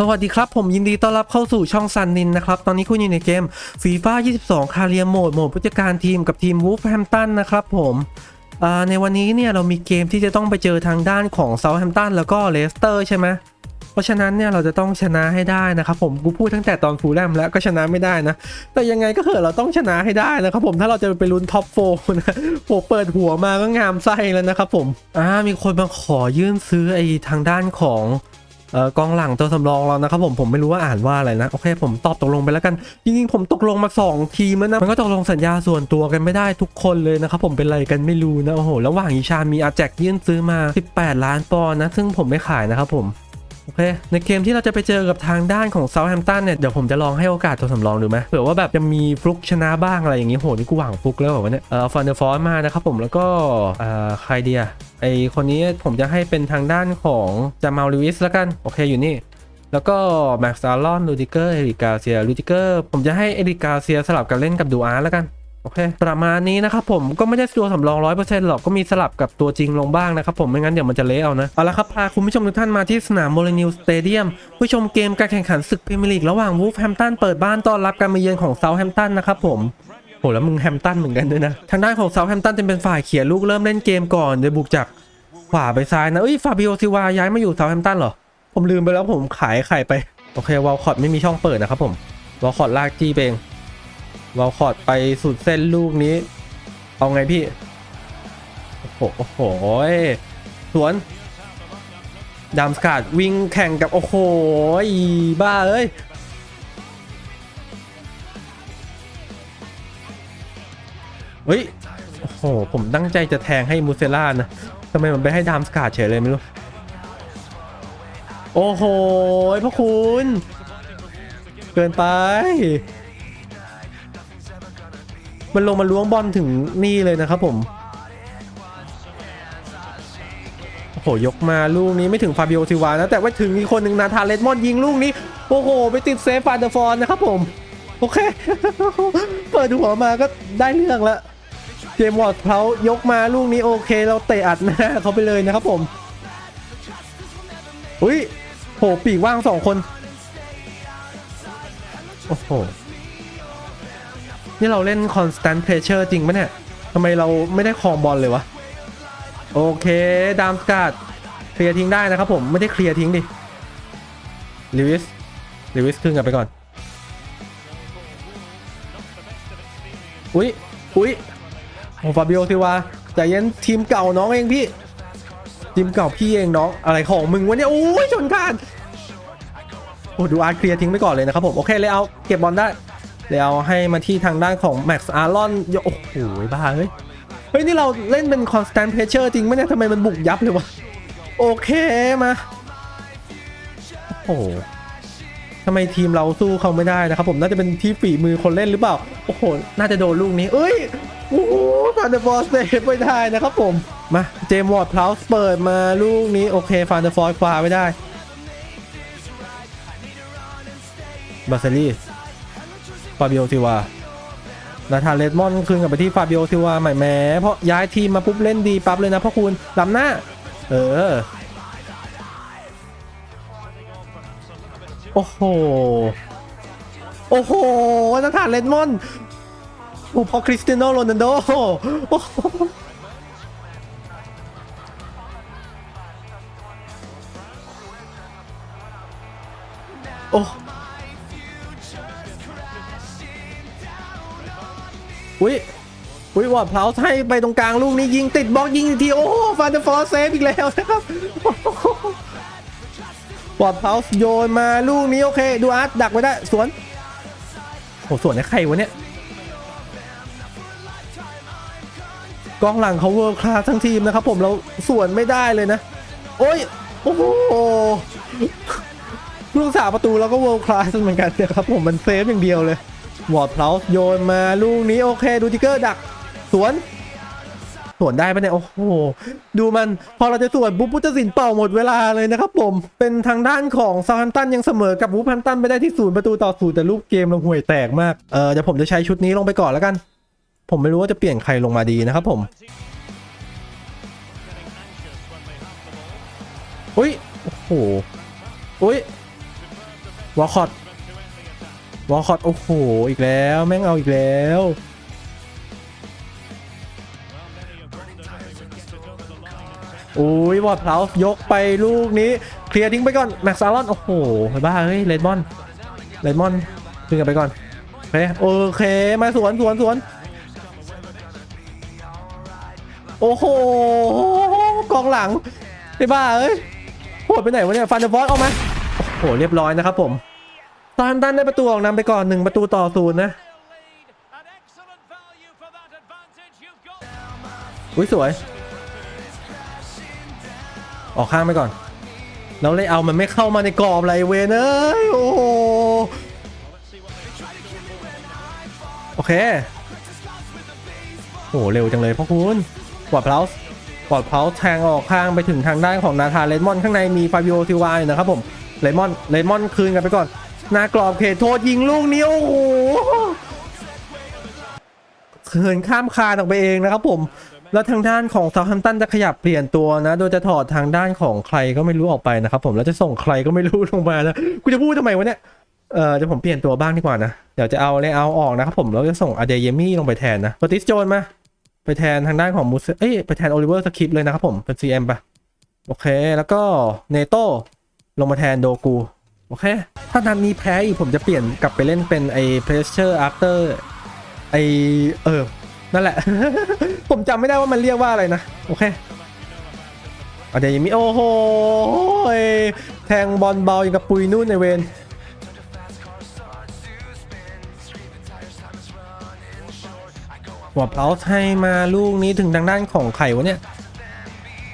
สวัสดีครับ ผมยินดีต้อนรับเข้าสู่ช่องซันนินนะครับ ตอนนี้คุณอยู่ในเกมฟีฟ่า22 คาเรียโหมดโหมดผู้จัดการทีมกับทีมวูฟแฮมตันนะครับผมในวันนี้เนี่ยเรามีเกมที่จะต้องไปเจอทางด้านของเซาท์แฮมตันแล้วก็เลสเตอร์ใช่ไหมเพราะฉะนั้นเนี่ยเราจะต้องชนะให้ได้นะครับผมกูพูดตั้งแต่ตอนฟูลแลมแล้วก็ชนะไม่ได้นะ แต่ยังไงก็เถอะเราต้องชนะให้ได้นะครับผมถ้าเราจะไปลุ้นท็อปโฟนะโหเปิดหัวมาก็งามไส้แล้วนะครับผมอ่ามีคนมาขอยื่นซื้อไอ้ทางด้านของ กองหลังตัวสำรองเรานะครับผมผมไม่รู้ว่าอ่านว่าอะไรนะ โอเค ผมตอบตกลงไปแล้วกัน จริงๆ ผมตกลงมา 2 ทีมแล้วนะ มันก็ตกลงสัญญาส่วนตัวกันไม่ได้ทุกคนเลยนะครับผมเป็นอะไรกันไม่รู้นะ โอ้โห ระหว่างอีชามีอาแจกยื่นซื้อมา 18 ล้านปอนด์นะ ซึ่งผมไม่ขายนะครับผม โอเค ในเกมที่เราจะไปเจอกับทางด้านของเซาท์แฮมป์ตันเนี่ย เดี๋ยวผมจะลองให้โอกาสตัวสำรองดูไหมเผื่อว่าแบบจะมีฟลุกชนะบ้างอะไรอย่างงี้โหนี่กูหวังฟลุกแล้วเหรอวะเนี่ยเออฟันเดอร์ฟอร์มานะครับผมแล้วก็เอ่อใครเดียไอคนนี้ผมจะให้เป็นทางด้านของจามาลลิวิสแล้วกันโอเคอยู่นี่แล้วก็แม็กซ์อารอนลูดิเกอร์เอริกาเซียลูดิเกอร์ผมจะให้เอริกาเซียสลับกับเล่นกับดูอาร์แล้วกัน โอเค ประมาณนี้นะครับผมก็ไม่ได้ตัวสำรอง100%หรอกก็มีสลับกับตัวจริงลงบ้างนะครับผมไม่งั้นเดี๋ยวมันจะเละเอานะ เอาละครับพาคุณผู้ชมทุกท่านมาที่สนามโมเลนิวสเตเดียมผู้ชมเกมการแข่งขันศึกพรีเมียร์ลีกระหว่างวูฟแฮมตันเปิดบ้านต้อนรับการมาเยือนของเซาท์แฮมตันนะครับผมโหแล้วมึงแฮมตันเหมือนกันด้วยนะทางด้านของเซาท์แฮมตันจะเป็นฝ่ายเขี่ยลูกเริ่มเล่นเกมก่อนโดยบุกจากขวาไปซ้ายนะเอ้ยฟาบิโอซิวาย้ายมาอยู่เซาท์แฮมตันเหรอผมลืมไปแล้วผมขายไข่ไปโอเควอลคอตไม่มีช่องเปิดนะครับผมวอลคอตลากจี้เอง วอลคอตไปสุดเส้นลูกนี้ เอาไงพี่ โอ้โหโอ้โหสวนดามสกัดวิ่งแข่งกับ โอ้โหบ้าเอ้ยเฮ้ย โอ้โห ผมตั้งใจจะแทงให้มูเซล่านะทำไมมันไปให้ดามสกัดเฉยเลยไม่รู้ โอ้โหพระคุณ เกินไป มันลงมาล้วงบอลถึงนี่เลยนะครับผมโอ้โหยกมาลูกนี้ไม่ถึงฟาบิโอซิวานะ แต่ว่าถึงอีกคนหนึ่งนาธานเลดมอนยิงลูกนี้ โอ้โห ไปติดเซฟฟาเดอร์ฟอนนะครับผม โอเค เปิดหัวมาก็ได้เรื่องล้วเจมวอร์ดเขายกมาลูกนี้โอเค เราเตะอัดหน้าเขาไปเลยนะครับผมอุ้ยโหปีกว่างสองคน โอ้โห นี่เราเล่น constant pressure จริงปะเนี่ยทำไมเราไม่ได้คองบอลเลยวะ โอเค ดามสกัดเคลียร์ทิ้งได้นะครับผม ไม่ได้เคลียร์ทิ้งดิลิวิสลิวิสขึ้นกลับไปก่อน อุ๊ย อุ๊ยโอ้ฟาบิโอซิวาใจเย็นทีมเก่าน้องเองพี่ ทีมเก่าพี่เองน้อง อะไรของมึงวะเนี่ย โอ้ยชนคานโอ้ดูอาร์ตเคลียร์ทิ้งไปก่อนเลยนะครับผม โอเคเลยเอาเก็บบอลได้ เลยเอาให้มาที่ทางด้านของแม็กซ์อารอนโอ้โหบ้าเฮ้ย เฮ้ย นี่เราเล่นเป็น constant pressure จริงไหมเนี่ยทำไมมันบุกยับเลยวะ โอเคมา โอ้โหทำไมทีมเราสู้เขาไม่ได้นะครับ ผมน่าจะเป็นที่ฝีมือคนเล่นหรือเปล่า โอ้โห น่าจะโดนลูกนี้ เอ้ย โอ้โหฟานเดอร์ฟอร์เซฟไม่ได้นะครับผม มา เจมวอร์ดพลาสเปิดมาลูกนี้ โอเคฟานเดอร์ฟอร์คว้าไม่ได้บาเซลี่ ฟาบิโอซิวานาธานเลดมอนคืนกลับไปที่ฟาบิโอซิวาใหม่แม้เพราะย้ายทีมมาปุ๊บเล่นดีปั๊บเลยนะพ่อคุณล้ำหน้า เออ โอ้โห โอ้โหนาธานเลดมอนโอ้พอคริสเตียโนโรนัลโดโอ้โหโอ้ อุ้ยอุ้ยวอดเพลาส์ให้ไปตรงกลางลูกนี้ยิงติดบล็อกยิงทีโอ้ฟานเดอร์ฟอร์เซฟอีกแล้วนะครับวอดเพลาส์โยนมาลูกนี้โอเค ดูอาร์ตดักไว้ได้สวนโอ้สวนให้ใครวะเนี่ยกองหลังเขาเวิร์คลาสทั้งทีมนะครับผมเราสวนไม่ได้เลยนะ โอ้ยโอ้โหลูกสาประตูเราก็เวิร์คลาสเหมือนกันนะครับผมมันเซฟอย่างเดียวเลย วอร์ดเพลาสโยนมาลูกนี้โอเค ดูทิกเกอร์ดักสวน สวนได้ปะเนี่ย โอ้โห ดูมันพอเราจะสวนปุ๊บพุทธศิลป์เป่าหมดเวลาเลยนะครับผม เป็นทางด้านของซา u ั h ตันยังเสมอกับวูฟแฮมตันไปได้ที่ศูนย์ประตูต่อศูนย์แต่รูปเกมเราห่วยแตกมาก เออเดี๋ยวผมจะใช้ชุดนี้ลงไปก่อนแล้วกัน ผมไม่รู้ว่าจะเปลี่ยนใครลงมาดีนะครับผมอุ้ยโอ้โหอุ้ยวอลคอต วอลคอตโอ้โห อีกแล้ว แม่งเอาอีกแล้ว โอ้ยวอดเพลายกไปลูกนี้ เคลียร์ทิ้งไปก่อน แม็กซ์ซารอน โอ้โหบ้า เฮ้ย เลดมอน เลดมอนขึ้นกันไปก่อน โอเค โอเค มาสวนสวนสวน โอ้โห กองหลังไอ้บ้าเอ้ยโหดไปไหนวะเนี่ย ฟันเดอร์ฟอสเอามาโอ้โห เรียบร้อยนะครับผม ตอนตันได้ประตูออกนำไปก่อนหนึ่งประตูต่อศูนย์นะ อุ้ยสวย ออกข้างไปก่อน แล้วเลยเอามันไม่เข้ามาในกรอบไรเวนเอ้ยโอ้โหโอเค โอ้โหเร็วจังเลยพ่อคุณปอดเพลาส์ปอดเพลาส์แทงออกข้างไปถึงทางด้านของนาธาเลมอนข้างในมีฟาบิโอซิวาอยู่นะครับผมเลมอนเลมอนคืนกันไปก่อน หน้ากรอบเขตโทษยิงลูกนี้โอ้โหเขินข้ามคานออกไปเองนะครับผมแล้วทางด้านของซา u ์ a ม p ตันจะขยับเปลี่ยนตัวนะ โดยจะถอดทางด้านของใครก็ไม่รู้ออกไปนะครับผมแล้วจะส่งใครก็ไม่รู้ลงมานะกูจะพูดทำไมวะเนี่ยเออเดี๋ยวผมเปลี่ยนตัวบ้างดีกว่านะ เดี๋ยวจะเอาเลเอาออกนะครับผมแล้วจะส่งอเดเยมี่ลงไปแทนนะโรติสโจนมา ไปแทนทางด้านของมูสเอ้ยไปแทนโอลิเวอร์สคิปเลยนะครับผมเป็น CM ปะโอเค แล้วก็เนโต้ลงมาแทนโดกู โอเค ถ้านัดนี้แพ้อีกผมจะเปลี่ยนกลับไปเล่นเป็นไอ้ pressure after ไอเออ นั่นแหละ ผมจำไม่ได้ว่ามันเรียกว่าอะไรนะ โอเคเอาเดี๋ยวยังมีโอ้โหแทงบอลเบาอย่างกับปุยนู่นในเวนหัวเพลาให้มาลูกนี้ถึงทางด้านของไข่วะเนี่ย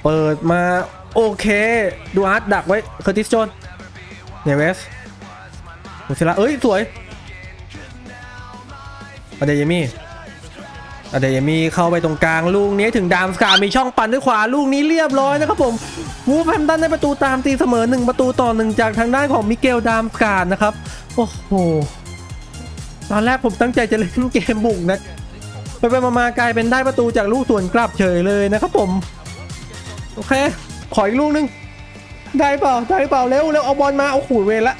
เปิดมา โอเค ดูอาร์ตดักไว้ เคอร์ติสโจน เนเวสมุสิละเอ้ย สวยอเดี๋ยมีอเดเยมีเข้าไปตรงกลางลูกนี้ถึงดามสกามีช่องปั่นด้วยขวาลูกนี้เรียบร้อยนะครับผมวูฟแฮมตันได้ประตูตามตีเสมอ 1 ประตูต่อหนึ่งจากทางด้านของมิเกลดามสกานะครับ โอ้โห ตอนแรกผมตั้งใจจะเล่นเกมบุกนะไปไปๆมาๆกลายเป็นได้ประตูจากลูกสวนกลับเฉยเลยนะครับผม โอเค ขออีกลูกนึง ได้เปล่าได้เปล่าเร็วเร็วเอาบอลมาเอาขู่เวรละ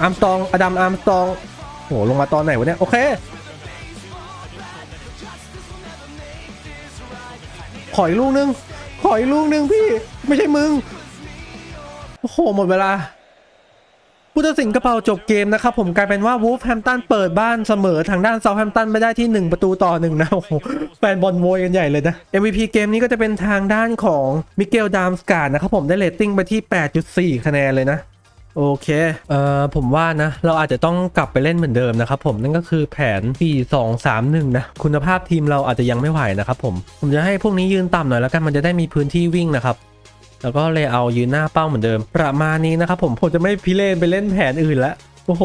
อาร์มตองอดัมอาร์มตองโหลงมาตอนไหนวะเนี่ยโอเคขออีกลูกนึงขออีกลูกนึงพี่ ไม่ใช่มึง โอ้โห หมดเวลา ผู้ตัดสินกระเป๋าจบเกมนะครับผมกลายเป็นว่าวูฟแฮมตันเปิดบ้านเสมอทางด้านเซาแฮมตันไม่ได้ที่ 1 ประตูต่อหนึ่งนะโอ้โหแฟนบอลโวยกันใหญ่เลยนะ MVP เกมนี้ก็จะเป็นทางด้านของมิเกลดามสการ์ดนะครับผมได้เรตติ้งไปที่ 8.4 คะแนนเลยนะ โอเค เอ่อผมว่านะ เราอาจจะต้องกลับไปเล่นเหมือนเดิมนะครับผมนั่นก็คือแผน 4 2 3 1 นะ คุณภาพทีมเราอาจจะยังไม่ไหวนะครับผมผมจะให้พวกนี้ยืนต่ำหน่อยแล้วกันมันจะได้มีพื้นที่วิ่งนะครับ แล้วก็เลยเอายืนหน้าเป้าเหมือนเดิม ประมาณนี้นะครับผมผมจะไม่พิเรนไปเล่นแผนอื่นแล้วโอ้โห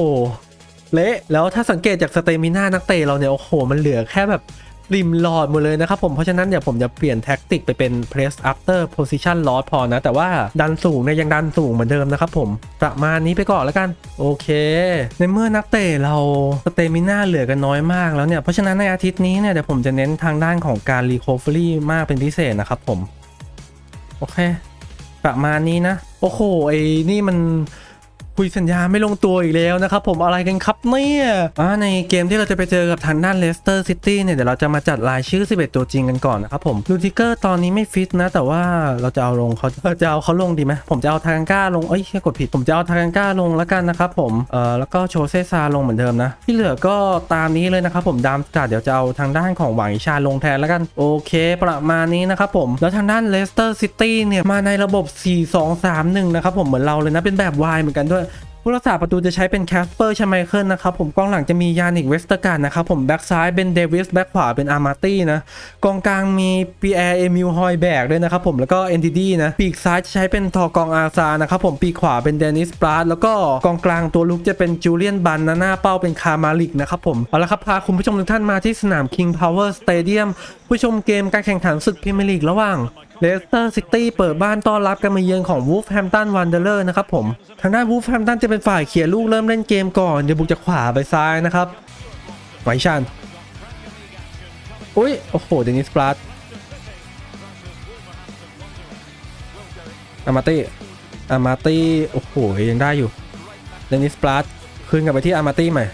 เละแล้วถ้าสังเกตจากสเตมิน่านักเตะเราเนี่ยโอ้โหมันเหลือแค่แบบริมหลอดหมดเลยนะครับผมเพราะฉะนั้นเดี๋ยวผมจะเปลี่ยนแท็กติกไปเป็น press after position loss พอนะ แต่ว่าดันสูงเนี่ยยังดันสูงเหมือนเดิมนะครับผมประมาณนี้ไปก่อนแล้วกัน โอเค ในเมื่อนักเตะเราสเตมิน่าเหลือกันน้อยมากแล้วเนี่ย เพราะฉะนั้นในอาทิตย์นี้เนี่ยเดี๋ยวผมจะเน้นทางด้านของการ recovery มากเป็นพิเศษนะครับผม โอเค ประมาณนี้นะ โอ้โหไอ้นี่มัน คุยสัญญาไม่ลงตัวอีกแล้วนะครับผมอะไรกันครับเนี่ยอ่าในเกมที่เราจะไปเจอกับทางด้านเลสเตอร์ซิตี้เนี่ยเดี๋ยวเราจะมาจัดรายชื่อ 11 ตัวจริงกันก่อนนะครับผมลูติเกอร์ตอนนี้ไม่ฟิตนะ แต่ว่าเราจะเอาลงเขาจะเอาเขาลงดีไหมผมจะเอาทากังก้าลงเอ้ยแค่กดผิดผมจะเอาทากังก้าลงแล้วกันนะครับผมเอ่อแล้วก็โชเซซาลงเหมือนเดิมนะ ที่เหลือก็ตามนี้เลยนะครับผมดามสกัดเดี๋ยวจะเอาทางด้านของหวังอิชาลงแทนแล้วกันโอเค ประมาณนี้นะครับผมแล้วทางด้านเลสเตอร์ซิตี้เนี่ยมาในระบบ 4-2-3-1 นะครับผมเหมือนเราเลยนะเป็นแบบ Y เหมือนกันด้วย ผู้รักษาประตูจะใช้เป็นแคสเปอร์ชไมเคิลนะครับผมกองหลังจะมียานิกเวสเตอร์การ์นะครับผมแบ็กซ้ายเป็นเดวิสแบ็กขวาเป็นอาร์มาตี้นะกองกลางมีปีแอร์เอมิลฮอยแบกด้วยนะครับผมแล้วก็เอนติดี้นะปีกซ้ายจะใช้เป็นทอกองอาซานะครับผมปีกขวาเป็นเดนิสปราดแล้วก็กองกลางตัวลุกจะเป็นจูเลียนบันนะหน้าเป้าเป็นคาร์มาลิกนะครับผมเอาละครับพาคุณผู้ชมทุกท่านมาที่สนาม King Power Stadium ผู้ชมเกมการแข่งขันศึกพรีเมียร์ลีกระหว่างเลสเตอร์ซิตี้เปิดบ้านต้อนรับการมาเยือนของวูฟแฮมตันวันเดอร์เลอร์นะครับผมทางด้านวูฟแฮมตันจะเป็นฝ่ายเขี่ยลูกเริ่มเล่นเกมก่อนเดบุกจากขวาไปซ้ายนะครับไวชันอุ้ยโอ้โหเดนิสปลาดอามาตี้อามาตี้โอ้โหยังได้อยู่เดนิสปลาดคืนกลับไปที่อาร์มาตี้ใหม่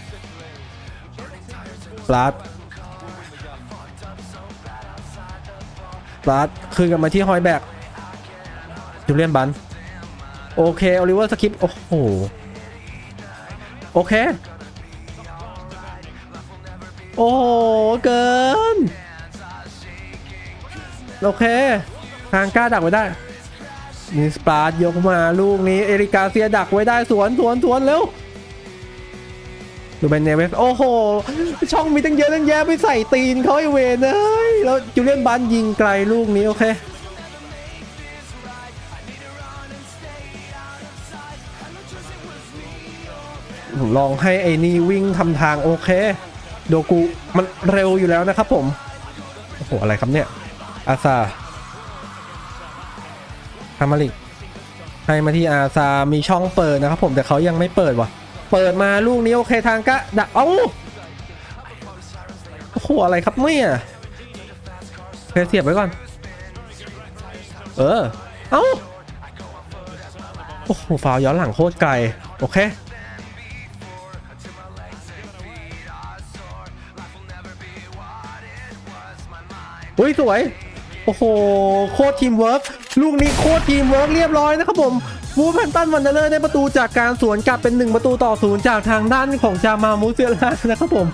ปลา ดปลาดคืนกลับมาที่ฮอยแบกจูเลียนบัน โอเค โอลิเวอร์สคิป โอ้โห โอเค โอ้โห เกิน โอเค ทางกล้าดักไว้ได้นิสปาร์ดยกมาลูกนี้ เอริกาเซียดักไว้ได้สวนสวนสวนเร็ว ดูเป็นเนเวสโอ้โห ช่องมีตั้งเยอะตั้งแยะไปใส่ตีนเขาไอเวนเอ้ยแล้วจูเลียนบันยิงไกลลูกนี้โอเคผมลองให้ไอ้นี่วิ่งทำทางโอเค โดกุมันเร็วอยู่แล้วนะครับผม โอ้โห อะไรครับเนี่ย อาซาฮามาริกให้มาที่อาซามีช่องเปิดนะครับผมแต่เขายังไม่เปิดว่ะ เปิดมาลูกนี้โอเคทางกะดักเอ้าโอ้โหอะไรครับเนี่ยเพเสียบไว้ก่อน เออ เอ้าโอ้โหฟาวย้อนหลังโคตรไกล โอเคอุ้ยสวย โอ้โห โคตรทีมเวิร์กลูกนี้โคตรทีมเวิร์กเรียบร้อยนะครับผม วูแพนตันวันเดอร์ได้ประตูจากการสวนกลับเป็น 1 ประตูต่อศูนย์จากทางด้านของจามามูเซียล่านะครับผม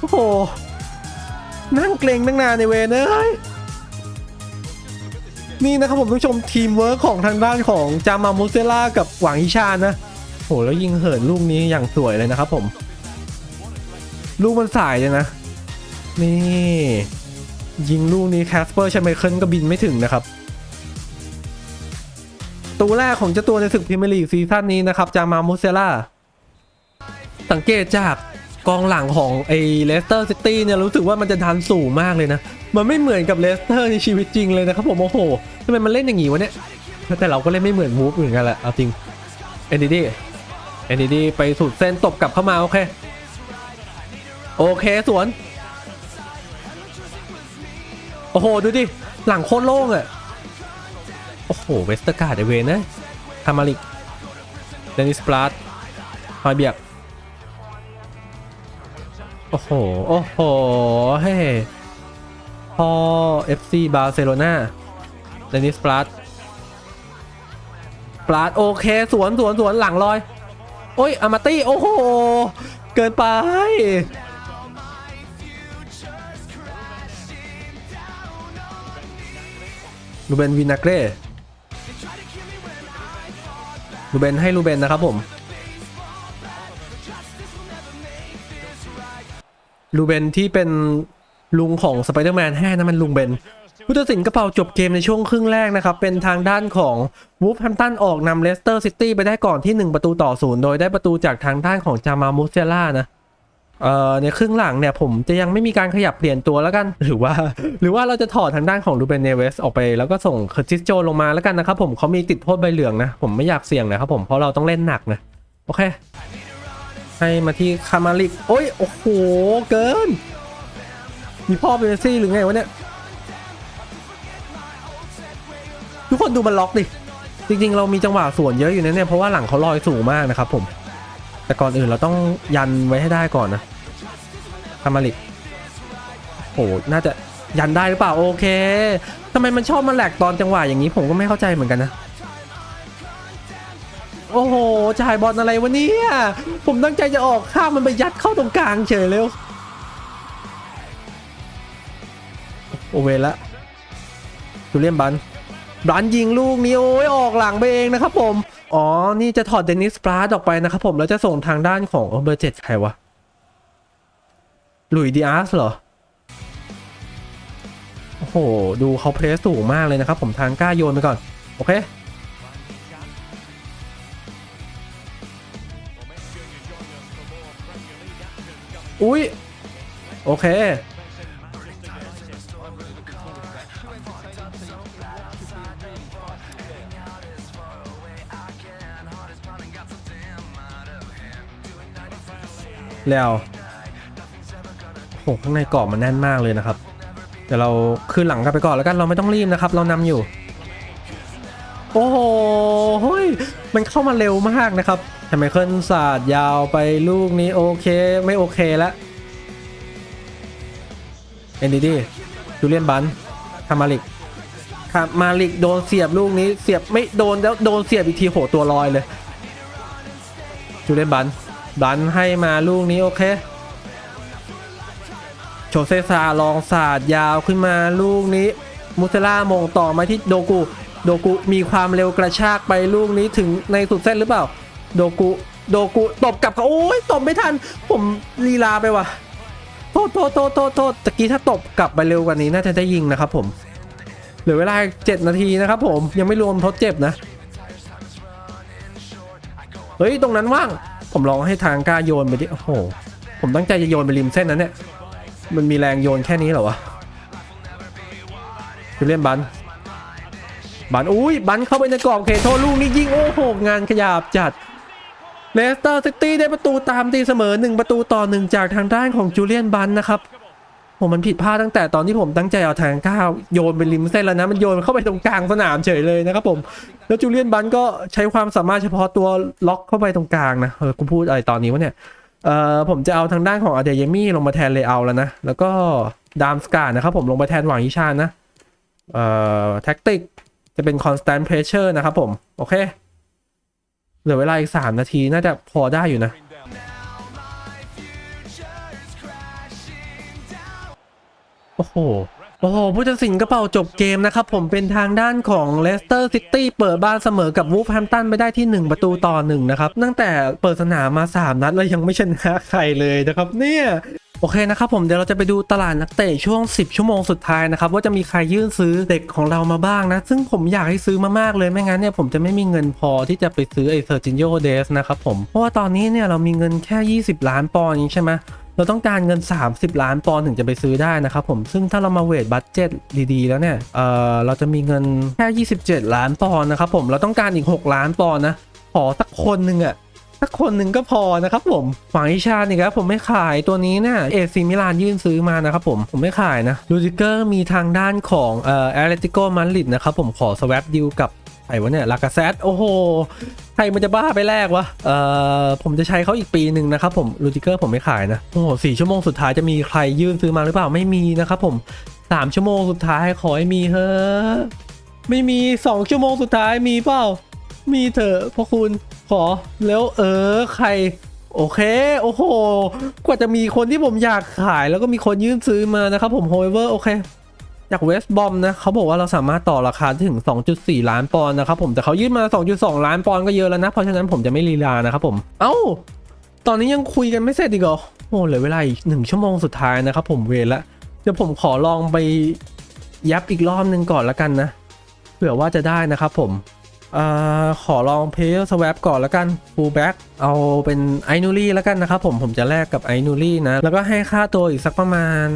โอ้โห นั่งเกรงตั้งนานในเวรเอ้ยนี่นะครับผมผู้ชมทีมเวิร์กของทางด้านของจามามูเซล่ากับหวังอิชานนะโหแล้วยิงเหินลูกนี้อย่างสวยเลยนะครับผม ลูกมันสายเลยนะ นี่ ยิงลูกนี้แคสเปอร์ชไมเคิลก็บินไม่ถึงนะครับ ตัวแรกของเจ้าตัวในศึกพรีเมียร์ลีกซีซั่นนี้นะครับ จามามุเซล่า สังเกตจากกองหลังของไอเลสเตอร์ซิตี้เนี่ยรู้สึกว่ามันจะดันสูงมากเลยนะ มันไม่เหมือนกับเลสเตอร์ในชีวิตจริงเลยนะครับผม โอ้โหทำไมมันเล่นอย่างงี้วะเนี่ย แต่เราก็เล่นไม่เหมือนวูฟเหมือนกันแหละเอาจริงเอ็นดีดีเอ็นดีดีไปสุดเส้นตบกลับเข้ามา โอเค โอเคสวน โอ้โห ดูดิ หลังโคตรโล่งอะ หเวสเตอร์การ์ดไอเวนนะทามาริกเดนิสปลาดฮอยเบียก โอ้โห โอ้โห เฮ้พอ FC บาร์เซโลนาเดนิสปลาดปลาดโอเค สวนสวนสวนหลังลอย โอ้ยอามาตี้ โอ้โห เกินไปลูเบนวินาเกร ลูเบนให้ลูเบนนะครับผมลูเบนที่เป็นลุงของสไปเดอร์แมนแห่นั่นมันลุงเบนผู้ตัดสินกระเป๋าจบเกมในช่วงครึ่งแรกนะครับ เป็นทางด้านของวูฟแฮมตันออกนำเลสเตอร์ซิตี้ไปได้ก่อนที่ 1 ประตูต่อศูนย์โดยได้ประตูจากทางด้านของจามามูเซล่านะ เอ่อในครึ่งหลังเนี่ยผมจะยังไม่มีการขยับเปลี่ยนตัวแล้วกัน หรือว่า หรือว่าเราจะถอดทางด้านของลูเบนเนเวสออกไปแล้วก็ส่งเคอร์ติสโจลงมาแล้วกันนะครับผมเขามีติดโทษใบเหลืองนะ ผมไม่อยากเสี่ยงนะครับผมเพราะเราต้องเล่นหนักนะ โอเค ให้มาที่คามาลิกโอ้ยโอ้โหเกิน มีพ่อเป็นซี่หรือไงวะเนี่ยทุกคนดูมันล็อกดิจริงๆ เรามีจังหวะสวนเยอะอยู่นะเนี่ยเพราะว่าหลังเขาลอยสูงมากนะครับผมแต่ก่อนอื่นเราต้องยันไว้ให้ได้ก่อนนะ คามาลิกโหน่าจะยันได้หรือเปล่าโอเคทำไมมันชอบมาแหลกตอนจังหวะอย่างนี้ผมก็ไม่เข้าใจเหมือนกันนะ โอ้โหจ่ายบอลอะไรวะเนี่ยผมตั้งใจจะออกข้ามมันไปยัดเข้าตรงกลางเฉยเร็วโอเวละจูเลียนบันบันยิงลูกนี้โอ้ยออกหลังไปเองนะครับผม อ๋อ นี่จะถอดเดนิสปลาดออกไปนะครับผม แล้วจะส่งทางด้านของเบอร์เจ็ดใครวะ หลุยดีอาร์สเหรอ โอ้โห ดูเขาเพรสสูงมากเลยนะครับ ผมทางกล้าโยนไปก่อน โอเค อุ้ย โอเค แล้ว โอ้โหข้างในเกรอบมันแน่นมากเลยนะครับเดี๋ยวเราคืนหลังกันไปก่อนแล้วกันเราไม่ต้องรีบนะครับ เรานำอยู่ โอ้โหเฮ้ยมันเข้ามาเร็วมากนะครับทำไมเคิลศาสตร์ยาวไปลูกนี้โอเคไม่โอเคแล้วเอ็นดีดีจูเลียนบันคามาลิกคามาลิกโดนเสียบลูกนี้เสียบไม่โดนแล้วโดนเสียบอีกทีโหตัวลอยเลยจูเลียนบันบันให้มาลูกนี้โอเค โชเซซาลองศาสตร์ยาวขึ้นมาลูกนี้ มุเซล่ามงต่อมาที่โดกุ โดกุมีความเร็วกระชากไปลูกนี้ถึงในสุดเส้นหรือเปล่า โดกุ โดกุตบกลับเขาโอ้ยตบไม่ทัน ผมลีลาไปว่ะ โทษโทษโทษโทษโทษตะกี้ถ้าตบกลับไปเร็วกว่านี้น่าจะได้ยิงนะครับผมเหลือเวลาเจ็ดนาทีนะครับผมยังไม่รวมทดเจ็บนะ เฮ้ย ตรงนั้นว่าง ผมลองให้ทางกล้าโยนไปดิ โอ้โห ผมตั้งใจจะโยนไปริมเส้นนั้นเนี่ย มันมีแรงโยนแค่นี้เหรอวะคือเล่นบันบันอุ้ยบันเข้าไปในกรอบเขตโทษลูกนี้ยิงโอ้โหงานขยับจัดเลสเตอร์ซิตี้ได้ประตูตามตีเสมอ 1 ประตูต่อ 1 จากทางด้านของจูเลียนบันนะครับผมมันผิดพลาดตั้งแต่ตอนที่ผมตั้งใจเอาทางก้าวโยนไปริมเส้นแล้วนะ มันโยนเข้าไปตรงกลางสนามเฉยเลยนะครับผม แล้วจูเลียนบันก็ใช้ความสามารถเฉพาะตัวล็อกเข้าไปตรงกลางนะเออกูพูดอะไรตอนนี้วะเนี่ย เอ่อผมจะเอาทางด้านของอเดยมี่ลงมาแทนเลเอาแล้วนะ แล้วก็ดามสกาดนะครับผมลงมาแทนหวังอิชานนะ เอ่อแท็กติกจะเป็น constant pressure นะครับผม โอเค เหลือเวลาอีก 3 นาที น่าจะพอได้อยู่นะ โอ้โห โอ้โหผู้ตัดสินกระเป๋าจบเกมนะครับ ผมเป็นทางด้านของเลสเตอร์ซิตี้เปิดบ้านเสมอกับวูฟแฮมตันไปได้ที่ 1 ประตูต่อ1นะครับ ตั้งแต่เปิดสนามมา 3 นัดแล้วยังไม่ชนะใครเลยนะครับเนี่ยโอเคนะครับผมเดี๋ยวเราจะไปดูตลาดนักเตะช่วง 10 ชั่วโมงสุดท้ายนะครับว่าจะมีใครยื่นซื้อเด็กของเรามาบ้างนะ ซึ่งผมอยากให้ซื้อมามากเลยไม่งั้นเนี่ยผมจะไม่มีเงินพอที่จะไปซื้อไอเซอร์จินโยเดสนะครับผมเพราะว่าตอนนี้เนี่ยเรามีเงินแค่ 20 ล้านปอนด์ใช่ไหม เราต้องการเงิน 30 ล้านปอนด์ถึงจะไปซื้อได้นะครับผมซึ่งถ้าเรามาเวทบัตเจ็ตดีๆ แล้วเนี่ยเออเราจะมีเงินแค่ 27 ล้านปอนด์นะครับผมเราต้องการอีก 6 ล้านปอนด์นะขอสักคนหนึ่งอะสักคนหนึ่งก็พอนะครับผมหวังอิชานี่ครับผมไม่ขายตัวนี้เนี่ยเอซีมิลานยื่นซื้อมานะครับผมผมไม่ขายนะลูดิเกอร์มีทางด้านของเอ่อแอตเลติโกมาดริดนะครับผมขอสว a ปดิวกับไอ้วะเนี่ยลากาเซตโอ้โห รมันจะบ้าไปแลกวะ เอ่อ ผมจะใช้เขาอีกปีหนึ่งนะครับผมลูติเกอร์ผมไม่ขายนะ โอ้โหสี่ชั่วโมงสุดท้ายจะมีใครยื่นซื้อมาหรือเปล่า ไม่มีนะครับผมสามชั่วโมงสุดท้ายขอให้มีเฮ้อะไม่มีสองชั่วโมงสุดท้ายมีเปล่า มีเถอะพวกคุณขอแล้วเออใคร โอเค โอ้โห กว่าจะมีคนที่ผมอยากขายแล้วก็มีคนยื่นซื้อมานะครับผมโฮเวอร์โอเค จากเวสบอมนะเขาบอกว่าเราสามารถต่อราคาถึง 2.4 ล้านปอนด์นะครับผมแต่เขายื่นมา 2.2 ล้านปอนด์ก็เยอะแล้วนะ เพราะฉะนั้นผมจะไม่ลีลานะครับผมเอ้าตอนนี้ยังคุยกันไม่เสร็จอีกเหรอโอ้เหลือเวลาอีกหนึ่งชั่วโมงสุดท้ายนะครับผมเวละเดี๋ยวผมขอลองไปยับอีกรอบหนึ่งก่อนละกันนะเผื่อว่าจะได้นะครับผมอ่าขอลองเพย์สว a p ก่อนละกัน full back เอาเป็นไอนูรี่แล้วกันนะครับผมผมจะแลกกับไอนูรี่นะ แล้วก็ให้ค่าตัวอีกสักประมาณ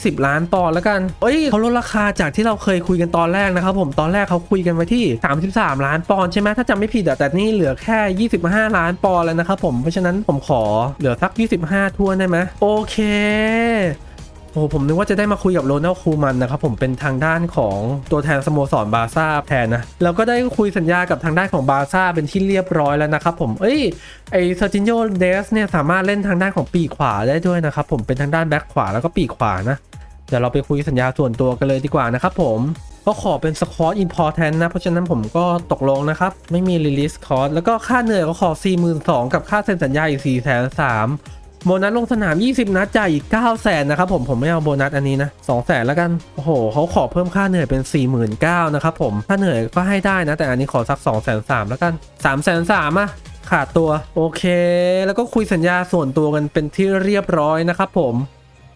20 ล้านปอนด์แล้วกัน เอ้ยเขาลดราคาจากที่เราเคยคุยกันตอนแรกนะครับผมตอนแรกเขาคุยกันไว้ที่ 33 ล้านปอนด์ใช่ไหมถ้าจำไม่ผิดอะแต่นี่เหลือแค่ 25 ล้านปอนด์แล้วนะครับผมเพราะฉะนั้นผมขอเหลือสัก 25ทวนได้ไหมโอเค โอ้ผมนึกว่าจะได้มาคุยกับโรนัลคูมันนะครับผมเป็นทางด้านของตัวแทนสโมสรบาร์ซ่าแทนนะแล้วก็ได้คุยสัญญากับทางด้านของบาร์ซ่าเป็นที่เรียบร้อยแล้วนะครับผมเอ้ยไอเซอร์จินโยเดสเนี่ยสามารถเล่นทางด้านของปีกขวาได้ด้วยนะครับผมเป็นทางด้านแบ็คขวาแล้วก็ปีกขวานะเดี๋ยวเราไปคุยสัญญาส่วนตัวกันเลยดีกว่านะครับผมก็ขอเป็นสคอร์ตอินพอร์แทนนะ เพราะฉะนั้นผมก็ตกลงนะครับ ไม่มีรีลิสคอร์สแล้วก็ค่าเหนื่อยก็ขอ 42,000กับค่าเซ็นสัญญาอีก4 3 0 0 0 โบนัสลงสนาม 20 นัดจ่ายอีก9แสนนะครับผมผมไม่เอาโบนัสอันนี้นะ2แสนแล้วกันโอ้โหเขาขอเพิ่มค่าเหนื่อยเป็น 49,000นะครับผมค่าเหนื่อยก็ให้ได้นะ แต่อันนี้ขอสัก2 3 0 0 0แล้วกัน3 3 0 0 0อะขาดตัวโอเค แล้วก็คุยสัญญาส่วนตัวกันเป็นที่เรียบร้อยนะครับผม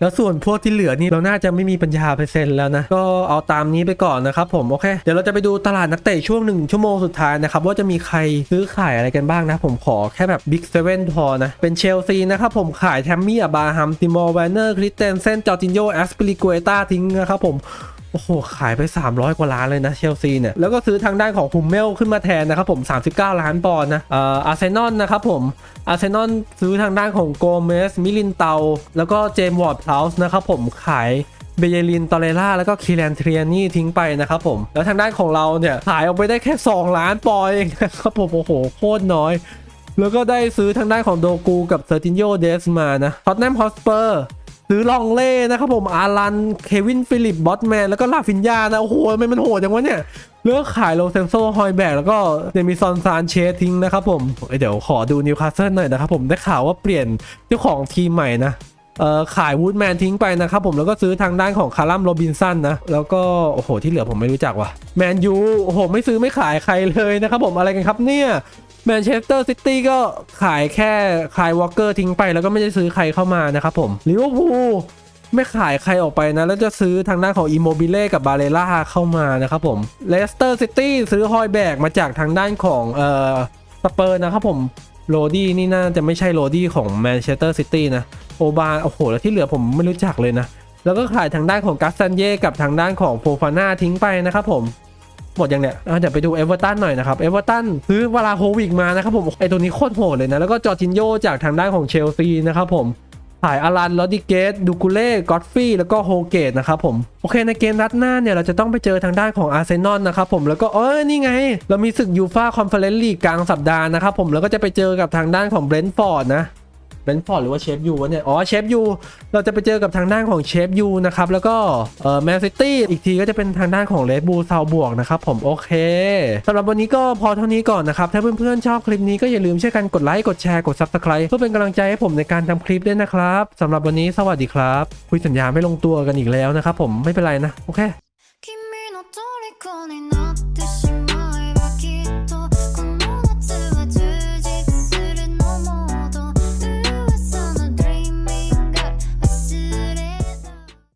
แล้วส่วนพวกที่เหลือนี่เราน่าจะไม่มีปัญญาไปเซ็นแล้วนะ ก็เอาตามนี้ไปก่อนนะครับผมโอเค เดี๋ยวเราจะไปดูตลาดนักเตะช่วงหนึ่งชั่วโมงสุดท้ายนะครับว่าจะมีใครซื้อขายอะไรกันบ้างนะ ผมขอแค่แบบบิ๊กเซเว่นพอนะ เป็นเชลซีนะครับผมขายแทมมี่อาบาฮัมติมอร์แวนเนอร์คริสเตนเซนจอร์จินโยแอสปิลิกเอต้าทิ้งนะครับผม โอ้โห ขายไป 300 กว่าล้านเลยนะเชลซีเนี่ย แล้วก็ซื้อทางด้านของฮุมเมลขึ้นมาแทนนะครับผม 39 ล้านปอนด์นะเอ่ออาร์เซนอลนะครับผมอาร์เซนอลซื้อทางด้านของโกเมสมิลินเตา แล้วก็เจมส์วอร์ดพลาส์นะครับผมขายเบเยลินตอเรล่าแล้วก็คีแลนเทรียนี่ทิ้งไปนะครับผม แล้วทางด้านของเราเนี่ย ขายออกไปได้แค่ 2 ล้านปอนด์เองนะครับผมโอ้โหโคตรน้อย แล้วก็ได้ซื้อทางด้านของโดกูกับเซอร์ตินโยเดสมานะท็อตแนมฮอสเปอร์ ซื้อลองเล่นะครับผมอารัน เควิน ฟิลิป บอสแมน แล้วก็ลาฟินยานะ โอ้โหทำไมมันโหดจังวะเนี่ย เลือกขายโลเซนโซฮอยแบกแล้วก็เดมิซอนซานเชสทิ้งนะครับผมเเดี๋ยวขอดูนิวคาสเซิลหน่อยนะครับผมได้ข่าวว่าเปลี่ยนเจ้าของทีมใหม่นะเอ่อขายวูดแมนทิ้งไปนะครับผมแล้วก็ซื้อทางด้านของคาร์ลัมโรบินสันนะ แล้วก็ โอ้โห ที่เหลือผมไม่รู้จักว่ะแมนยูโอ้โห ไม่ซื้อไม่ขายใครเลยนะครับผมอะไรกันครับเนี่ย แมนเชสเตอร์ซิตี้ก็ขายแค่คายวอลเกอร์ทิ้งไปแล้วก็ไม่ได้ซื้อใครเข้ามานะครับผมลิเวอร์พูลไม่ขายใครออกไปนะ แล้วจะซื้อทางด้านของอิโมบิเล่กับบาเลล่าเข้ามานะครับผมเลสเตอร์ซิตี้ซื้อฮอยแบกมาจากทางด้านของเอ่อสเปอร์นะครับผมโรดี้นี่น่าจะไม่ใช่โรดี้ของแมนเชสเตอร์ซิตี้นะโอบาโอ้โห แล้วที่เหลือผมไม่รู้จักเลยนะ แล้วก็ขายทางด้านของกัสซันเย่กับทางด้านของโฟฟาน่าทิ้งไปนะครับผม หมดยังเนี่ยเดี๋ยวไปดูเอเวอร์ตันหน่อยนะครับ เอเวอร์ตันซื้อวลาโฮวิกมานะครับผมไอตัวนี้โคตรโหดเลยนะ แล้วก็จอร์จินโยจากทางด้านของเชลซีนะครับผมขายอารันลอดิเกตดูกูเล่กอตฟี่แล้วก็โฮเกตนะครับผม โอเคในเกมนัดหน้าเนี่ย เราจะต้องไปเจอทางด้านของอาร์เซนอลนะครับผมแล้วก็เออนี่ไง เรามีศึกยูฟาคอนเฟอเรนซ์ลีกกลางสัปดาห์นะครับผมแล้วก็จะไปเจอกับทางด้านของเบรนท์ฟอร์ดนะ เบรนฟอร์ดหรือว่าเชฟยูวะเนี่ย อ๋อ เชฟยู เราจะไปเจอกับทางด้านของเชฟยูนะครับ แล้วก็เอ่อแมนซิตี้ อีกทีก็จะเป็นทางด้านของเลดบูซาวบวกนะครับผม โอเค สำหรับวันนี้ก็พอเท่านี้ก่อนนะครับ ถ้าเพื่อนๆชอบคลิปนี้ก็อย่าลืมช่วยกันกดไลค์ กดแชร์ กด Subscribe เพื่อเป็นกำลังใจให้ผมในการทำคลิปด้วยนะครับสำหรับวันนี้สวัสดีครับ คุยสัญญาไม่ลงตัวกันอีกแล้วนะครับผม ไม่เป็นไรนะ โอเค